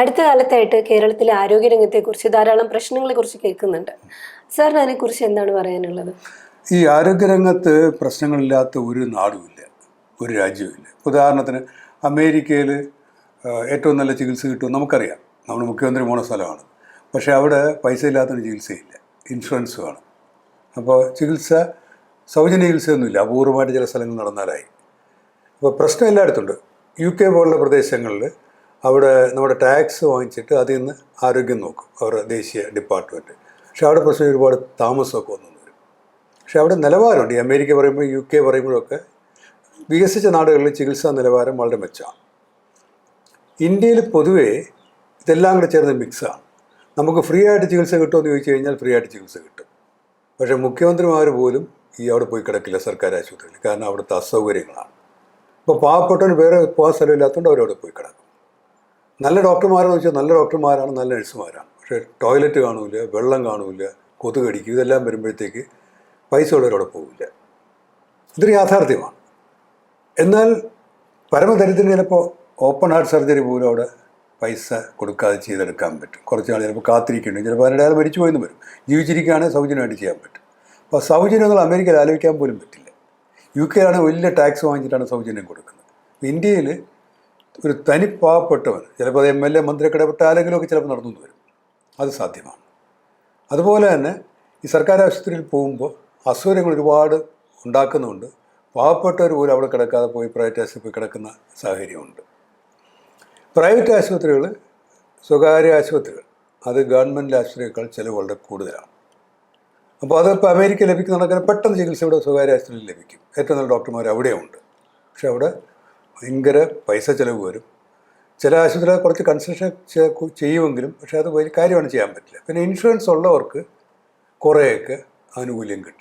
അടുത്ത കാലത്തായിട്ട് കേരളത്തിലെ ആരോഗ്യരംഗത്തെക്കുറിച്ച് ധാരാളം പ്രശ്നങ്ങളെക്കുറിച്ച് കേൾക്കുന്നുണ്ട്. സാറിന് അതിനെക്കുറിച്ച് എന്താണ് പറയാനുള്ളത്? ഈ ആരോഗ്യരംഗത്ത് പ്രശ്നങ്ങളില്ലാത്ത ഒരു നാടുമില്ല ഒരു രാജ്യവുമില്ല. ഉദാഹരണത്തിന് അമേരിക്കയിൽ ഏറ്റവും നല്ല ചികിത്സ കിട്ടും നമുക്കറിയാം. നമ്മുടെ മുഖ്യമന്ത്രി പോണ സ്ഥലമാണ്. പക്ഷേ അവിടെ പൈസ ഇല്ലാത്തതിന് ചികിത്സയില്ല ഇൻഷുറൻസ് വേണം അപ്പോൾ ചികിത്സ സൗജന്യ ചികിത്സയൊന്നുമില്ല അപൂർവമായിട്ട് ചില സ്ഥലങ്ങൾ നടന്നാലായി. അപ്പോൾ പ്രശ്നം എല്ലായിടത്തുണ്ട്. യു കെ പോലുള്ള പ്രദേശങ്ങളിൽ അവിടെ നമ്മുടെ ടാക്സ് വാങ്ങിച്ചിട്ട് അതിൽ നിന്ന് ആരോഗ്യം നോക്കും അവരുടെ ദേശീയ ഡിപ്പാർട്ട്മെന്റ് പക്ഷേ അവിടെ പ്രശ്നം ഒരുപാട് താമസമൊക്കെ വന്നു വരും. പക്ഷേ അവിടെ നിലവാരമുണ്ട്. ഈ അമേരിക്ക പറയുമ്പോൾ യു കെ പറയുമ്പോഴൊക്കെ വികസിച്ച നാടുകളിൽ ചികിത്സാ നിലവാരം വളരെ മെച്ചമാണ്. ഇന്ത്യയിൽ പൊതുവേ ഇതെല്ലാം കൂടെ ചേർന്ന് മിക്സാണ് നമുക്ക് ഫ്രീ ആയിട്ട് ചികിത്സ കിട്ടുമെന്ന് ചോദിച്ചു കഴിഞ്ഞാൽ ഫ്രീ ആയിട്ട് ചികിത്സ കിട്ടും. പക്ഷേ മുഖ്യമന്ത്രിമാർ പോലും ഈ അവിടെ പോയി കിടക്കില്ല സർക്കാർ ആശുപത്രിയിൽ. കാരണം അവിടുത്തെ അസൗകര്യങ്ങളാണ്. ഇപ്പോൾ പാവപ്പെട്ടവന് വേറെ പോകാൻ സ്ഥലമില്ലാത്തതുകൊണ്ട് അവരവിടെ പോയി കിടക്കും. നല്ല ഡോക്ടർമാരെന്ന് വെച്ചാൽ നല്ല ഡോക്ടർമാരാണ് നല്ല നഴ്സുമാരാണ്. പക്ഷേ ടോയ്ലറ്റ് കാണൂല വെള്ളം കാണൂല കൊതുക് അടിക്കും ഇതെല്ലാം വരുമ്പോഴത്തേക്ക് പൈസ ഉള്ളവരവിടെ പോകില്ല ഇതൊരു യാഥാർത്ഥ്യമാണ്. എന്നാൽ പരമദരിദ്രന് ചിലപ്പോൾ ഓപ്പൺ ഹാർട്ട് സർജറി പോലും അവിടെ പൈസ കൊടുക്കാതെ ചെയ്തെടുക്കാൻ പറ്റും. കുറച്ച് നാൾ ചിലപ്പോൾ കാത്തിരിക്കുന്നുണ്ട് ചിലപ്പോൾ അവരുടെ അയാൾ മരിച്ചു പോയെന്ന് വരും. ജീവിച്ചിരിക്കുകയാണെങ്കിൽ സൗജന്യമായിട്ട് ചെയ്യാൻ പറ്റും. അപ്പോൾ സൗജന്യങ്ങൾ അമേരിക്കയിൽ ആലോചിക്കാൻ പോലും പറ്റില്ല. യു കെയിലാണെങ്കിൽ വലിയ ടാക്സ് വാങ്ങിച്ചിട്ടാണ് സൗജന്യം കൊടുക്കുന്നത്. ഇന്ത്യയിൽ ഒരു തനി പാവപ്പെട്ടവൻ ചിലപ്പോൾ അത് എം എൽ എ മന്ത്രിയൊക്കെ ഇടപെട്ട ആരെങ്കിലുമൊക്കെ ചിലപ്പോൾ നടന്നു വരും. അത് സാധ്യമാണ്. അതുപോലെ തന്നെ ഈ സർക്കാർ ആശുപത്രിയിൽ പോകുമ്പോൾ അസൗകര്യങ്ങൾ ഒരുപാട് ഉണ്ടാക്കുന്നുണ്ട്. പാവപ്പെട്ടവർ പോലും അവിടെ കിടക്കാതെ പോയി പ്രൈവറ്റ് ആശുപത്രി കിടക്കുന്ന സാഹചര്യമുണ്ട്. പ്രൈവറ്റ് ആശുപത്രികൾ സ്വകാര്യ ആശുപത്രികൾ അത് ഗവൺമെന്റ് ആശുപത്രിയേക്കാൾ ചിലവ് വളരെ കൂടുതലാണ്. അപ്പോൾ അതിപ്പോൾ അമേരിക്ക ലഭിക്കുന്ന പെട്ടെന്ന് ചികിത്സ ഇവിടെ സ്വകാര്യ ആശുപത്രിയിൽ ലഭിക്കും. ഏറ്റവും നല്ല ഡോക്ടർമാർ അവിടെയുണ്ട്. പക്ഷെ അവിടെ ഭയങ്കര പൈസ ചിലവ് വരും. ചില ആശുപത്രികൾ കുറച്ച് കൺസ്ട്രക്ഷൻ ചെയ്യുമെങ്കിലും പക്ഷേ അത് വലിയ കാര്യമാണ് ചെയ്യാൻ പറ്റില്ല. പിന്നെ ഇൻഷുറൻസ് ഉള്ളവർക്ക് കുറേയൊക്കെ ആനുകൂല്യം കിട്ടും.